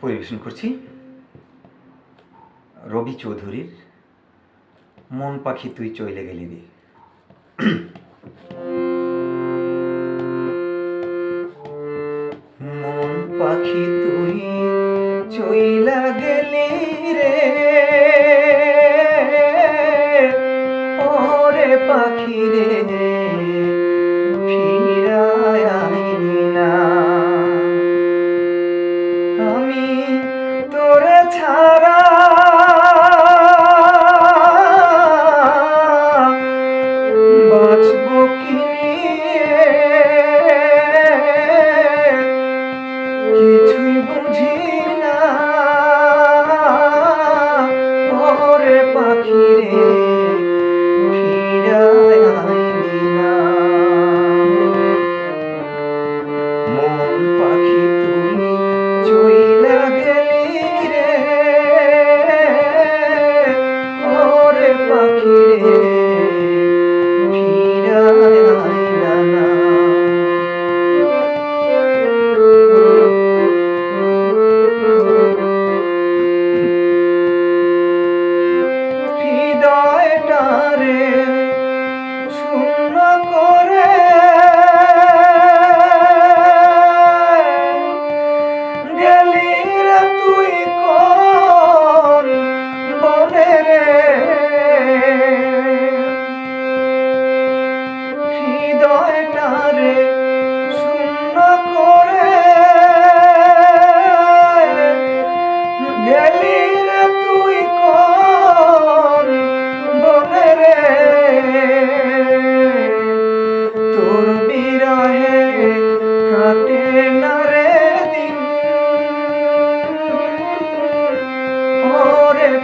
পরিবেশন করছি। রবি চৌধুরীর মন পাখি তুই চলে গেলি রে। মন পাখি তুই চইলা গেলি রে।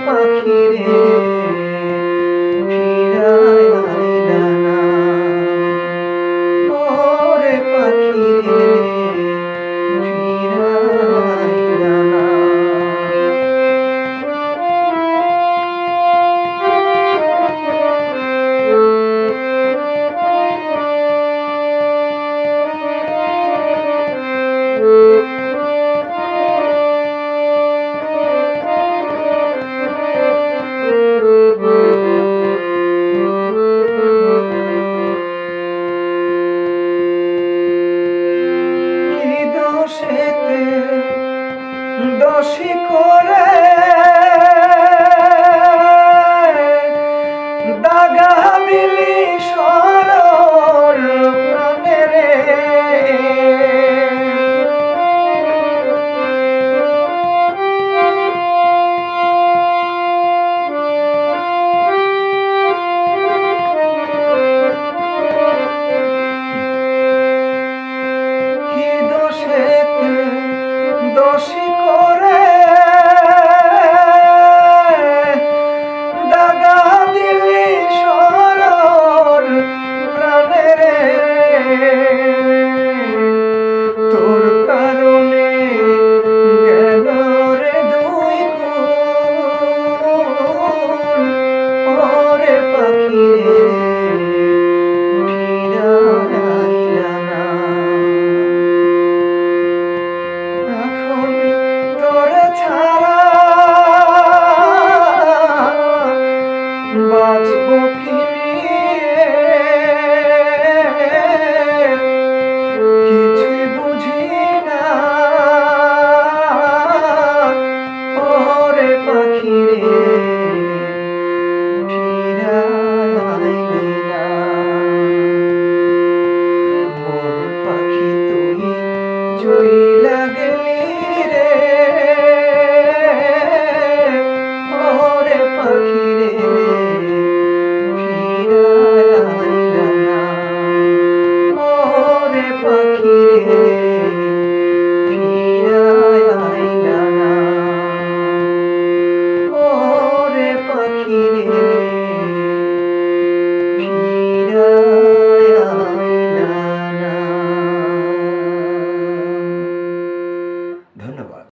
পাখিরে victory.